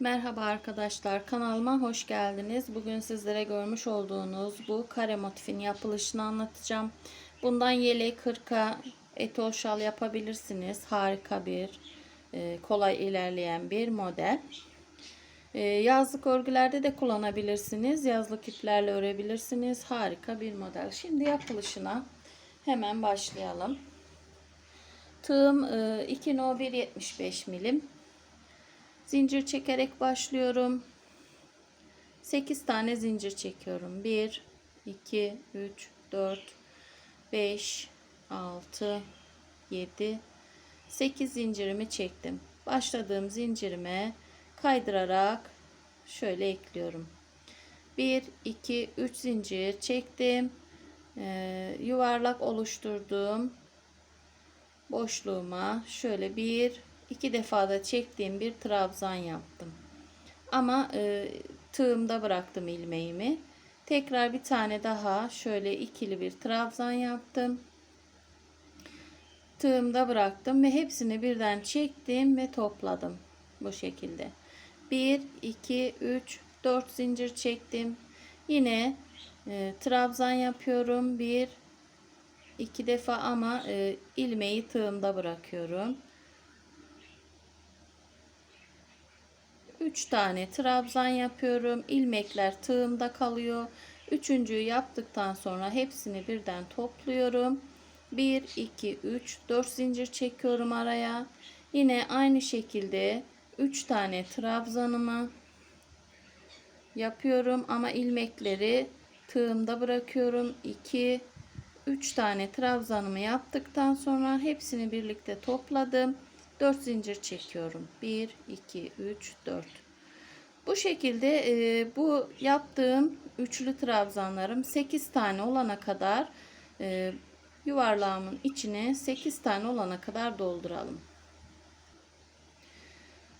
Merhaba arkadaşlar kanalıma hoş geldiniz. Bugün sizlere görmüş olduğunuz bu kare motifin yapılışını anlatacağım. Bundan yelek, hırka, etol şal yapabilirsiniz. Harika bir, e, kolay ilerleyen bir model. E, yazlık örgülerde de kullanabilirsiniz. Yazlık iplerle örebilirsiniz. Harika bir model. Şimdi yapılışına hemen başlayalım. Tığım e, 2 no 1 75 milim. Zincir çekerek başlıyorum. 8 tane zincir çekiyorum. 1 2 3 4 5 6 7 8 zincirimi çektim. Başladığım zincirime kaydırarak şöyle ekliyorum. 1 2 3 zincir çektim. Ee, yuvarlak oluşturduğum boşluğuma şöyle bir iki defa da çektiğim bir trabzan yaptım. Ama e, tığımda bıraktım ilmeğimi. Tekrar bir tane daha şöyle ikili bir trabzan yaptım. Tığımda bıraktım ve hepsini birden çektim ve topladım. Bu şekilde. 1, 2, 3, 4 zincir çektim. Yine e, trabzan yapıyorum. 1, iki defa ama e, ilmeği tığımda bırakıyorum. 3 tane trabzan yapıyorum. İlmekler tığımda kalıyor. Üçüncüyü yaptıktan sonra hepsini birden topluyorum. 1 2 3 4 zincir çekiyorum araya. Yine aynı şekilde 3 tane trabzanımı yapıyorum ama ilmekleri tığımda bırakıyorum. 2 3 tane trabzanımı yaptıktan sonra hepsini birlikte topladım. 4 zincir çekiyorum. 1 2 3 4 bu şekilde e, bu yaptığım üçlü trabzanlarım 8 tane olana kadar e, yuvarlağımın içine 8 tane olana kadar dolduralım.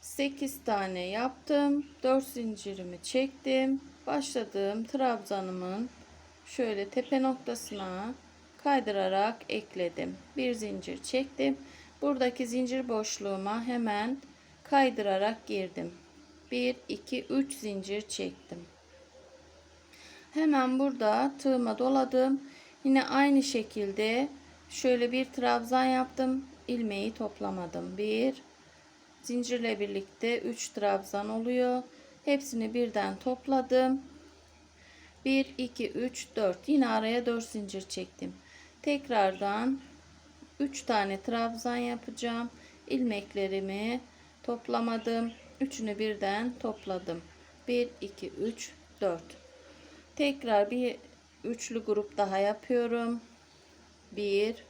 8 tane yaptım. 4 zincirimi çektim. Başladığım trabzanımın şöyle tepe noktasına kaydırarak ekledim. Bir zincir çektim. Buradaki zincir boşluğuma hemen kaydırarak girdim. 1 2 3 zincir çektim. Hemen burada tığıma doladım. Yine aynı şekilde şöyle bir trabzan yaptım. ilmeği toplamadım. 1 zincirle birlikte 3 trabzan oluyor. Hepsini birden topladım. 1 2 3 4 yine araya 4 zincir çektim. Tekrardan 3 tane trabzan yapacağım. ilmeklerimi toplamadım. Üçünü birden topladım. 1 2 3 4. Tekrar bir üçlü grup daha yapıyorum. 1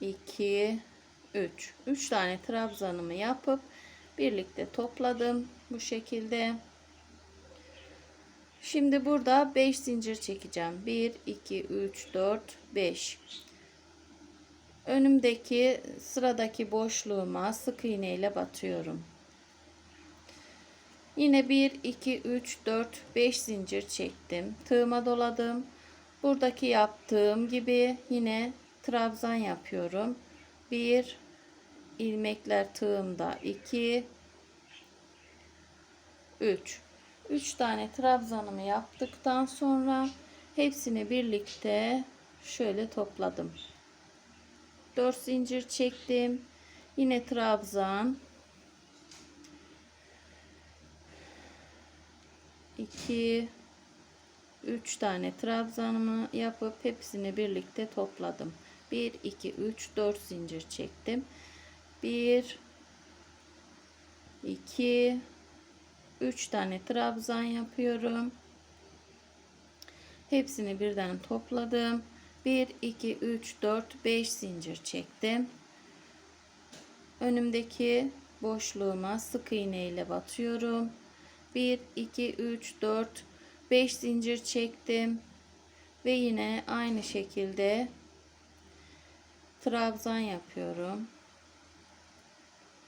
2 3. 3 tane trabzanımı yapıp birlikte topladım bu şekilde. Şimdi burada 5 zincir çekeceğim. 1 2 3 4 5. Önümdeki sıradaki boşluğuma sık iğne ile batıyorum. Yine 1 2 3 4 5 zincir çektim. Tığıma doladım. Buradaki yaptığım gibi yine trabzan yapıyorum. 1 ilmekler tığımda 2 3 3 tane trabzanımı yaptıktan sonra hepsini birlikte şöyle topladım. 4 zincir çektim. Yine trabzan 2 3 tane trabzanımı yapıp hepsini birlikte topladım. 1 2 3 4 zincir çektim. 1 2 3 tane trabzan yapıyorum. Hepsini birden topladım. 1 2 3 4 5 zincir çektim. Önümdeki boşluğuma sık iğne ile batıyorum. 1 2 3 4 5 zincir çektim ve yine aynı şekilde trabzan yapıyorum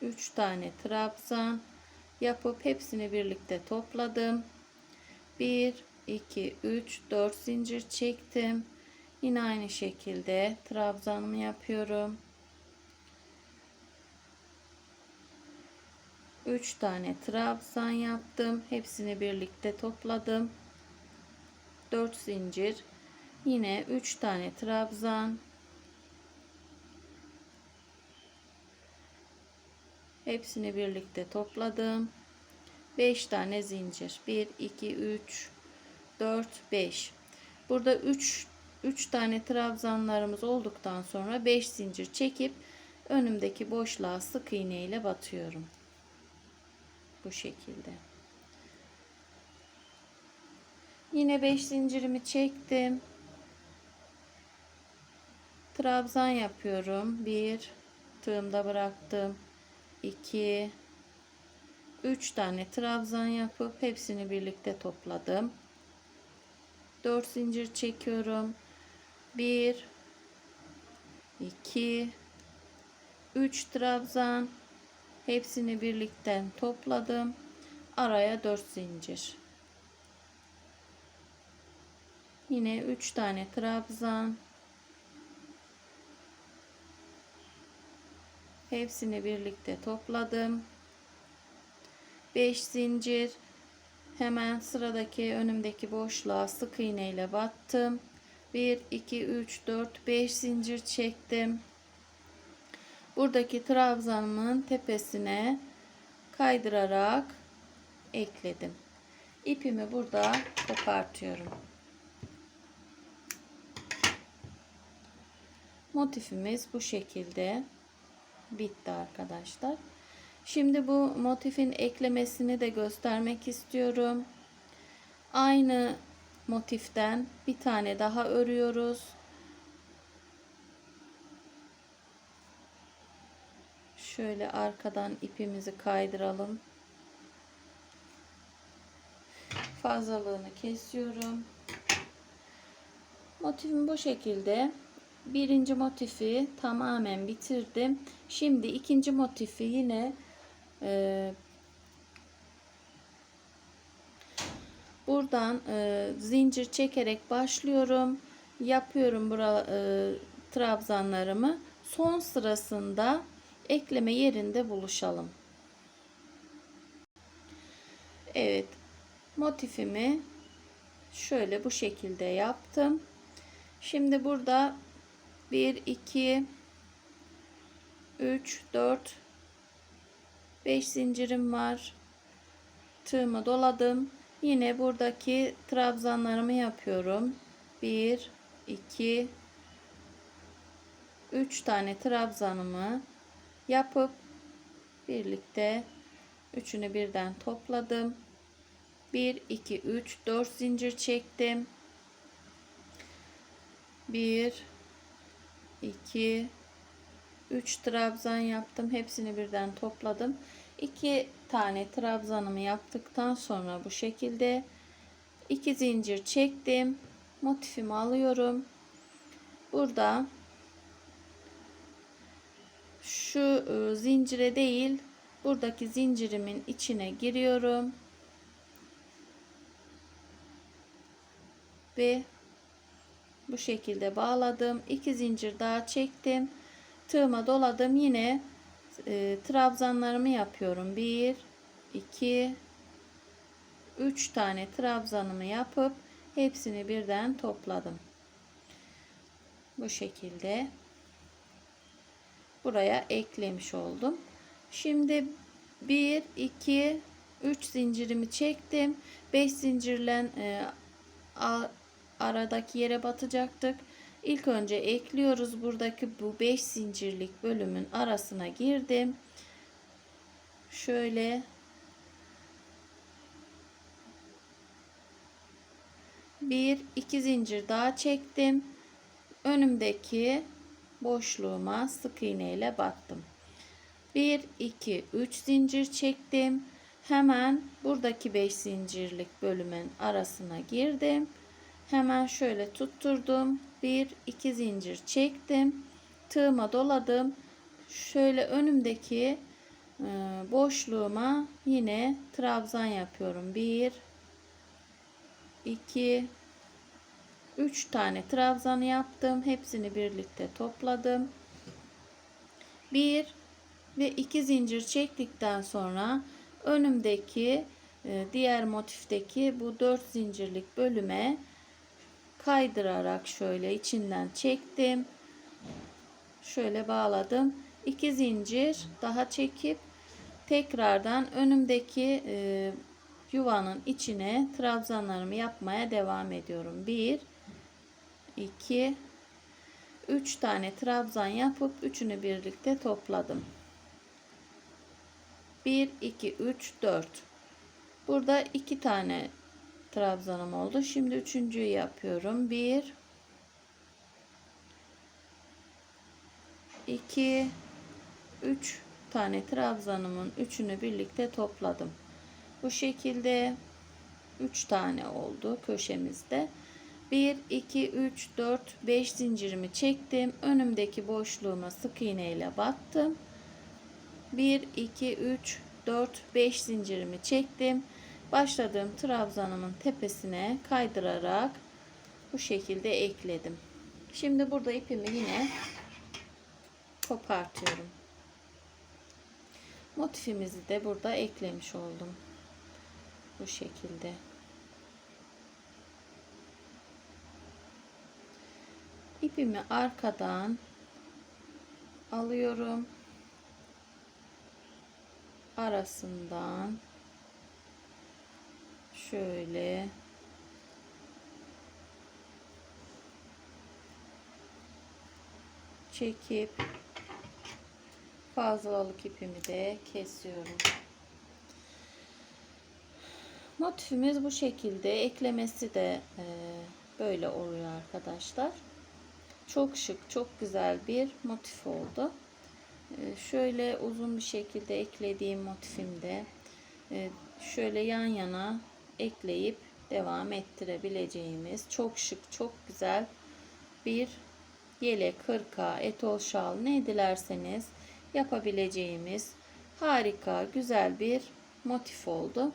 3 tane trabzan yapıp hepsini birlikte topladım 1 2 3 4 zincir çektim yine aynı şekilde trabzanımı yapıyorum 3 tane trabzan yaptım. Hepsini birlikte topladım. 4 zincir. Yine 3 tane trabzan. Hepsini birlikte topladım. 5 tane zincir. 1 2 3 4 5. Burada 3 3 tane trabzanlarımız olduktan sonra 5 zincir çekip önümdeki boşluğa sık iğne ile batıyorum. Bu şekilde. Yine 5 zincirimi çektim. Trabzan yapıyorum. 1 tığımda bıraktım. 2 3 tane trabzan yapıp hepsini birlikte topladım. 4 zincir çekiyorum. 1 2 3 trabzan hepsini birlikte topladım. Araya 4 zincir. Yine 3 tane trabzan hepsini birlikte topladım. 5 zincir hemen sıradaki önümdeki boşluğa sık iğne ile battım 1 2 3 4 5 zincir çektim. Buradaki trabzanımın tepesine kaydırarak ekledim. İpimi burada kopartıyorum. Motifimiz bu şekilde bitti arkadaşlar. Şimdi bu motifin eklemesini de göstermek istiyorum. Aynı motiften bir tane daha örüyoruz. Şöyle arkadan ipimizi kaydıralım. Fazlalığını kesiyorum. Motifim bu şekilde. Birinci motifi tamamen bitirdim. Şimdi ikinci motifi yine ee, buradan e, zincir çekerek başlıyorum. Yapıyorum bura, e, trabzanlarımı. Son sırasında ekleme yerinde buluşalım. Evet. Motifimi şöyle bu şekilde yaptım. Şimdi burada 1 2 3 4 5 zincirim var. Tığımı doladım. Yine buradaki trabzanlarımı yapıyorum. 1 2 3 tane trabzanımı yapıp birlikte üçünü birden topladım. 1 2 3 4 zincir çektim. 1 2 3 trabzan yaptım. Hepsini birden topladım. 2 tane trabzanımı yaptıktan sonra bu şekilde 2 zincir çektim. Motifimi alıyorum. Burada şu e, zincire değil buradaki zincirimin içine giriyorum. Ve bu şekilde bağladım. 2 zincir daha çektim tığıma doladım yine e, trabzanlarımı yapıyorum 1 2 3 tane trabzanımı yapıp hepsini birden topladım bu şekilde buraya eklemiş oldum şimdi 1 2 3 zincirimi çektim 5 zincirle e, aradaki yere batacaktık İlk önce ekliyoruz. Buradaki bu 5 zincirlik bölümün arasına girdim. Şöyle bir iki zincir daha çektim. Önümdeki boşluğuma sık iğne ile battım. 1 2 3 zincir çektim. Hemen buradaki 5 zincirlik bölümün arasına girdim. Hemen şöyle tutturdum. Bir iki zincir çektim. Tığıma doladım. Şöyle önümdeki e, boşluğuma yine trabzan yapıyorum. Bir iki üç tane trabzan yaptım. Hepsini birlikte topladım. Bir ve iki zincir çektikten sonra önümdeki e, diğer motifteki bu dört zincirlik bölüme kaydırarak şöyle içinden çektim. Şöyle bağladım. İki zincir daha çekip tekrardan önümdeki e, yuvanın içine trabzanlarımı yapmaya devam ediyorum. 1 2 3 tane trabzan yapıp üçünü birlikte topladım. 1 2 3 4 Burada iki tane trabzanım oldu. Şimdi üçüncüyü yapıyorum. 1 2 3 tane trabzanımın üçünü birlikte topladım. Bu şekilde 3 tane oldu köşemizde. 1 2 3 4 5 zincirimi çektim. Önümdeki boşluğuma sık iğne ile battım. 1 2 3 4 5 zincirimi çektim. Başladığım trabzanımın tepesine kaydırarak bu şekilde ekledim. Şimdi burada ipimi yine kopartıyorum. Motifimizi de burada eklemiş oldum. Bu şekilde. İpimi arkadan alıyorum. Arasından şöyle çekip fazlalık ipimi de kesiyorum. Motifimiz bu şekilde. Eklemesi de e, böyle oluyor arkadaşlar. Çok şık, çok güzel bir motif oldu. E, şöyle uzun bir şekilde eklediğim motifimde e, şöyle yan yana ekleyip devam ettirebileceğimiz çok şık, çok güzel bir yelek, hırka, etol şal ne dilerseniz yapabileceğimiz harika, güzel bir motif oldu.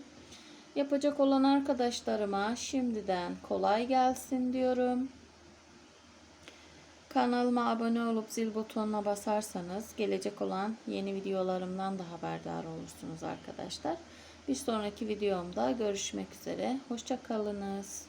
Yapacak olan arkadaşlarıma şimdiden kolay gelsin diyorum. Kanalıma abone olup zil butonuna basarsanız gelecek olan yeni videolarımdan da haberdar olursunuz arkadaşlar. Bir sonraki videomda görüşmek üzere. Hoşçakalınız.